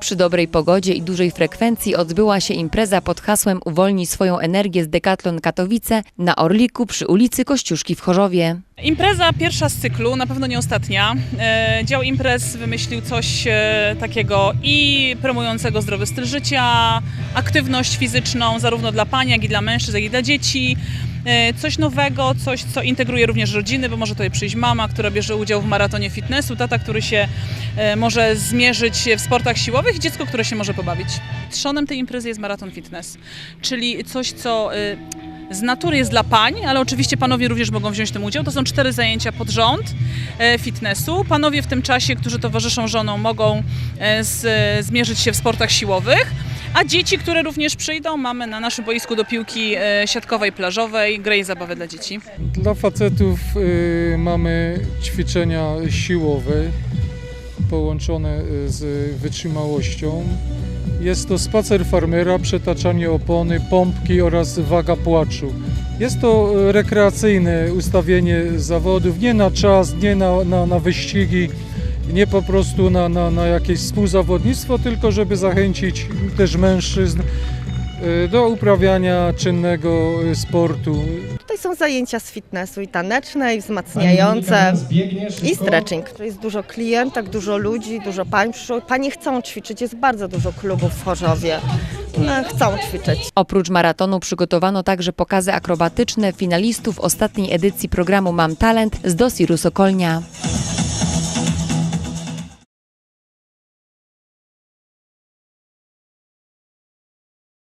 Przy dobrej pogodzie i dużej frekwencji odbyła się impreza pod hasłem Uwolnij swoją energię z Decathlon Katowice na Orliku przy ulicy Kościuszki w Chorzowie. Impreza pierwsza z cyklu, na pewno nie ostatnia. E, Dział imprez wymyślił coś e, takiego i promującego zdrowy styl życia, aktywność fizyczną zarówno dla pań, jak i dla mężczyzn, jak i dla dzieci. E, Coś nowego, coś, co integruje również rodziny, bo może tutaj przyjść mama, która bierze udział w maratonie fitnessu, tata, który się e, może zmierzyć w sportach siłowych i dziecko, które się może pobawić. Trzonem tej imprezy jest maraton fitness, czyli coś, co e, z natury jest dla pań, ale oczywiście panowie również mogą wziąć w tym udział. To są cztery zajęcia pod rząd fitnessu. Panowie w tym czasie, którzy towarzyszą żonom, mogą z, zmierzyć się w sportach siłowych. A dzieci, które również przyjdą, mamy na naszym boisku do piłki e, siatkowej, plażowej, gry i zabawy dla dzieci. Dla facetów y, mamy ćwiczenia siłowe połączone y, z wytrzymałością. Jest to spacer farmera, przetaczanie opony, pompki oraz waga płaczu. Jest to y, rekreacyjne ustawienie zawodów, nie na czas, nie na, na, na wyścigi, nie po prostu na, na, na jakieś współzawodnictwo, tylko żeby zachęcić też mężczyzn y, do uprawiania czynnego y, sportu. Tutaj są zajęcia z fitnessu i taneczne, i wzmacniające, i stretching. Tu jest dużo klientek, dużo ludzi, dużo pań przyszło. Panie chcą ćwiczyć, jest bardzo dużo klubów w Chorzowie. No, chcą ćwiczyć. Oprócz maratonu przygotowano także pokazy akrobatyczne finalistów ostatniej edycji programu Mam Talent z Dosiru Sokolnia.